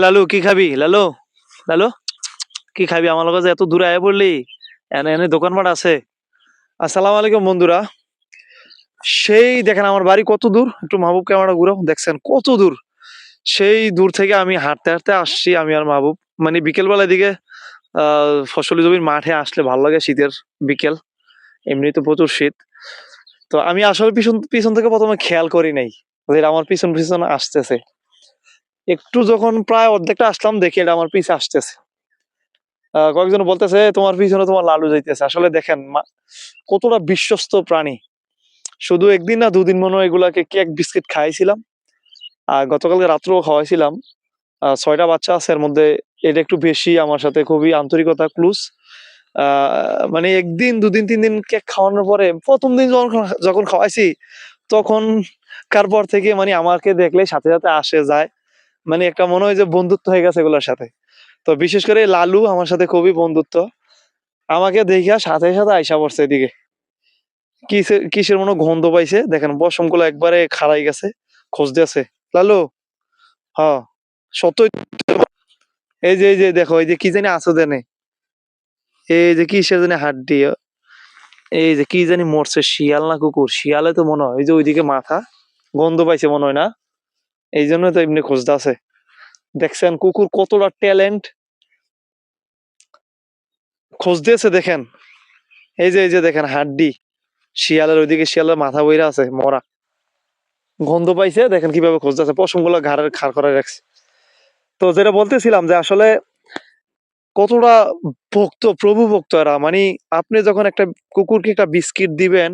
লালু, কি খাবি? লালু লালু, কি খাবি? আমার লগে যে এত দূরে আয় পড়লি, এনে এনে দোকান দোকানপাট আছে। আসসালামু আলাইকুম, বন্ধুরা। সেই দেখেন, আমার বাড়ি কত দূর? একটু মাহবুব ক্যামেরা ঘুরো দেখছেন, কত দূর? সেই দূর থেকে আমি হাঁটতে হাঁটতে আসছি, আমি আর মাহবুব। মানে বিকেলবেলার দিকে ফসলি জমির মাঠে আসলে ভালো লাগে শীতের বিকেল। এমনি তো প্রচুর শীত। তো আমি আসলে পিছন পিছন থেকে প্রথমে খেয়াল করি নাই। আমার পিছন পিছন আসতেছে। একটু যখন প্রায় অর্ধেকটা আসলাম, দেখি এটা আমার পিছে আসতেছে। কয়েকজন বলতেছে, তোমার পিছনে তোমার লালু যাইতেছে। আসলে দেখেন কতটা বিশ্বস্ত প্রাণী। শুধু একদিন না, দুদিন মনে হয় এগুলাকে কেক, বিস্কিট খাইছিলাম। আর গতকালকে রাত্রেও খাওয়াইছিলাম। ছয়টা বাচ্চা আছে, এর মধ্যে এটা একটু বেশি, আমার সাথে খুবই আন্তরিকতা ক্লুজ মানে একদিন, দুদিন, তিন দিন কেক খাওয়ানোর পরে, প্রথম দিন যখন যখন খাওয়াইছি, তখন কার পর থেকে মানে আমাকে দেখলে সাথে সাথে আসে, যায়। মানে একটা মনে হয় যে বন্ধুত্ব হয়ে গেছে এগুলোর সাথে। তো বিশেষ করে লালু আমার সাথে খুবই বন্ধুত্ব। আমাকে দেখিয়া সাথে সাথে আইসা পড়ছে এদিকে। কিসের কিসের মনে গন্ধ পাইছে? দেখেন পশমগুলো একবারে খাড়াই গেছে, খোঁজ দিয়েছে। লালু হ সত্যই এই যে এই যে, দেখো, এই যে কি জানি আছো দেনে এই যে কিসের জানি হাড্ডি এই যে কি জানি মরছে, শিয়াল না কুকুর? শিয়ালে তো মনে হয় যে ওইদিকে মাথা। গন্ধ পাইছে মনে হয় না? এই জন্য তো এমনি খোঁজটা আছে। দেখছেন কুকুর কতটা ট্যালেন্ট। খোঁজ দিয়েছে দেখেন। এই যে এই যে, দেখেন হাড্ডি। শিয়ালের ওইদিকে শিয়ালের মাথা বইরা আছে, মরা। গন্ধ পাইছে, দেখেন কীভাবে খোঁজ দিয়েছে পশমগুলো ঘাড়ের খাড় করে রাখছে। তো যেটা বলতেছিলাম যে, আসলে কতটা ভক্ত, প্রভু ভক্ত এরা। মানে আপনি যখন একটা কুকুরকে একটা বিস্কিট দিবেন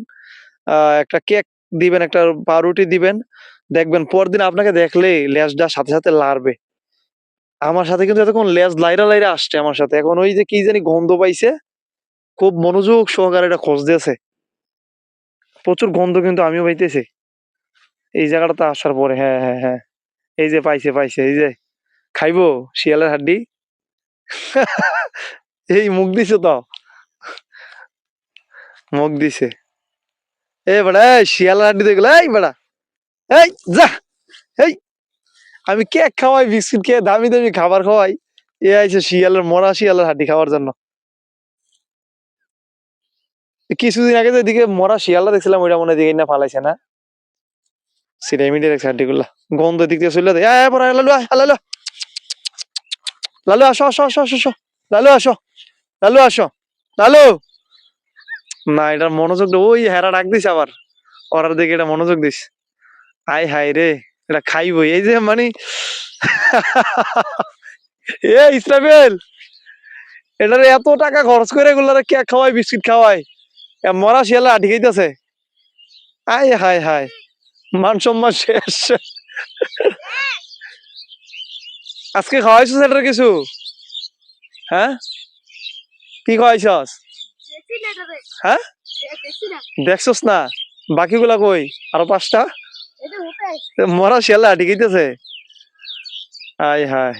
একটা কেক দিবেন, একটা পাউরুটি দিবেন দেখবেন, পরদিন আপনাকে দেখলেই লেজটা সাথে সাথে লাড়বে। আমার সাথে কিন্তু এতক্ষণ লেজ লাইরা লাইরা আসছে আমার সাথে। এখন ওই যে কি জানি গন্ধ পাইছে, খুব মনোযোগ সহকারে এটা খোঁজ দিয়েছে। প্রচুর গন্ধ কিন্তু আমিও পাইতেছি। এই জায়গাটাতে আসার পরে হ্যাঁ হ্যাঁ হ্যাঁ। এই যে পাইছে পাইছে, এই যে খাইবো শিয়ালের হাড্ডি। এই মুখ দিছে তো। মুখ দিছে। এ বেড়া শিয়ালের হাড্ডি দেখল, এই বেড়া এই, যা। এই, আমি কেক খাওয়াই, বিস্কিট খেয়ে দামি দামি খাবার খাওয়াই। এ আইছে শিয়ালের, মরা শিয়ালের হাড্ডি খাওয়ার জন্য। কিছুদিন আগে তো এদিকে মরা শিয়ালটা দেখছিলাম, ওইটা মনে দিকে না ফালাইছে না? সিরামিডি দেখছে হাড্ডি গুলা। গন্ধ দিক দিয়ে চলে পড়া লালু লালু লালু, আসো আসো আসো আসো আসো। লালু আসো। লালু আসো। লালু! না, এটার মনোযোগ ওই হেরা ডাক দিস আবার। ওরার দিকে এটা মনোযোগ দিস। আয় হাই রে এটা খাইবই। এই যে মানে এ ইসরাফেল এটার এত টাকা খরচ করে এগুলারে কেক খাওয়াই বিস্কিট খাওয়াই এ মরা শিয়ালে আটকে দিতেছে আয় হায় হায় মান সম্মান শেষ। আজকে খাওয়াইছিস এটার কিছু? হ্যাঁ? কি খাওয়াইছস? হ্যাঁ? দেখছস না? বাকিগুলা কই? আরও পাঁচটা? মরা শিয়ালা আটকে দিতেছে আয় হায়।